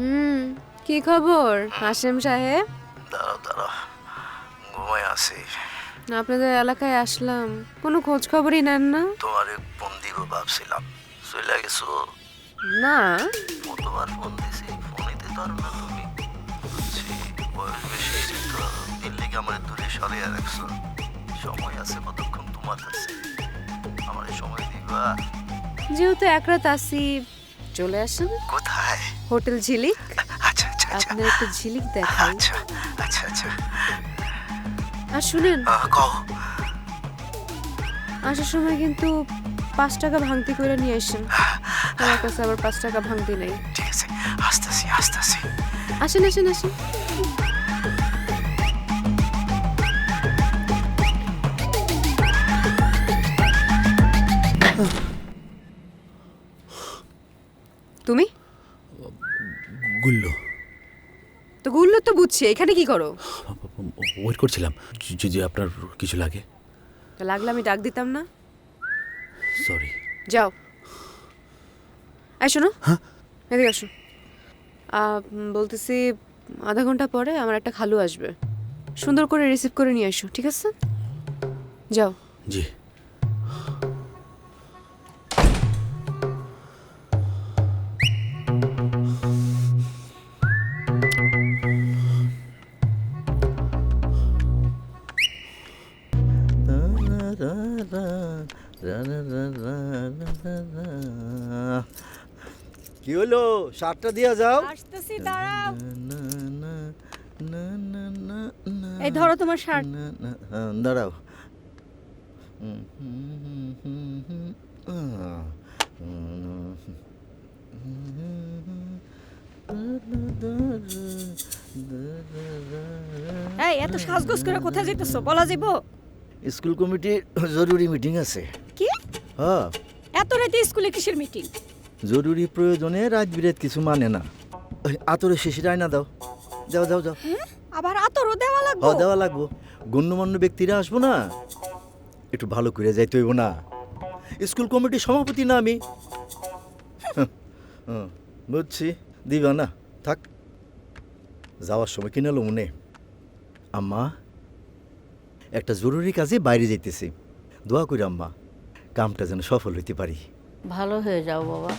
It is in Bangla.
হুম কি খবর হাসেম সাহেব? দাঁড়াও দাঁড়াও ঘুমাই আছি। আপনাদের এলাকায় আসলাম কোনো খোঁজ খবরই নেন না? তোমারে ফোন দিব ভাবছিলাম চলে গেছো? না। কতবার ফোন দিছি ফোনই দিতে পারো না তুমি। বুঝছি বয়স বেশি হয়েছে তো এর লেগে আমার দূরে সরিয়ে রাখছো। সময় আছে কতক্ষণ তোমার কাছে? আমার সময় দিবা? যেহেতু এক রাত আসি চলে আসুন। কোথায়? হোটেল ঝিলিক। আচ্ছা আচ্ছা আচ্ছা। আপনার একটা ঝিলিক দেখাই। আচ্ছা আচ্ছা আচ্ছা। আর শুনেন। কও। আসার সময় কিন্তু পাঁচ টাকা ভাঙতি করে নিয়ে আসেন। আমার কাছে আবার পাঁচ টাকা ভাঙতি নেই। ঠিক আছে আসতেছি আসতেছি। আসেন আসেন আসেন। তুমি? গুল্লো। তো গুল্লো তো বুঝছি এখানে কি করো? ওয়েট করছিলাম যদি আপনার কিছু লাগে। তো লাগলে আমি ডাক দিতাম না। সরি যাও। এই শোনো। এদিকে আসো। বলতেছি আধা ঘণ্টা পরে আমার একটা খালু আসবে। সুন্দর করে রিসিভ করে নিয়ে আসো ঠিক আছে? যাও। জি। কি হলো? শার্টটা দিয়া যাও। আসতেছি দাঁড়াও। না, না, না, না, না, না, এই ধরো তোমার শার্ট। না, না, দাঁড়াও। হুম, হুম, হুম, হুম, হুম, আহ, হুম, এই এত সাজগোজ করে কোথায় যেতেছো বলা যাব স্কুল কমিটির জরুরি মিটিং আছে। হ্যাঁ। এত রাতে স্কুলে কিসের মিটিং? জরুরি প্রয়োজনে রাত বিরাত কিছু মানে না। আতরে শিশির আয়না দাও। যাও যাও যাও। আবার আতরও দেওয়া লাগবে? দেওয়া লাগবো। গণ্যমান্য ব্যক্তিরা আসব না? একটু ভালো করে যাইতে হইব না। স্কুল কমিটির সভাপতি না আমি। হুম, বুঝছি। দিবা না। থাক। যাওয়ার সময় কিনে এলো মনে আম্মা একটা জরুরি কাজে বাইরে যাইতেছি। দোয়া করি আম্মা। কামটা যেন সফল হইতে পারি। ভালো হয়ে যাও বাবা।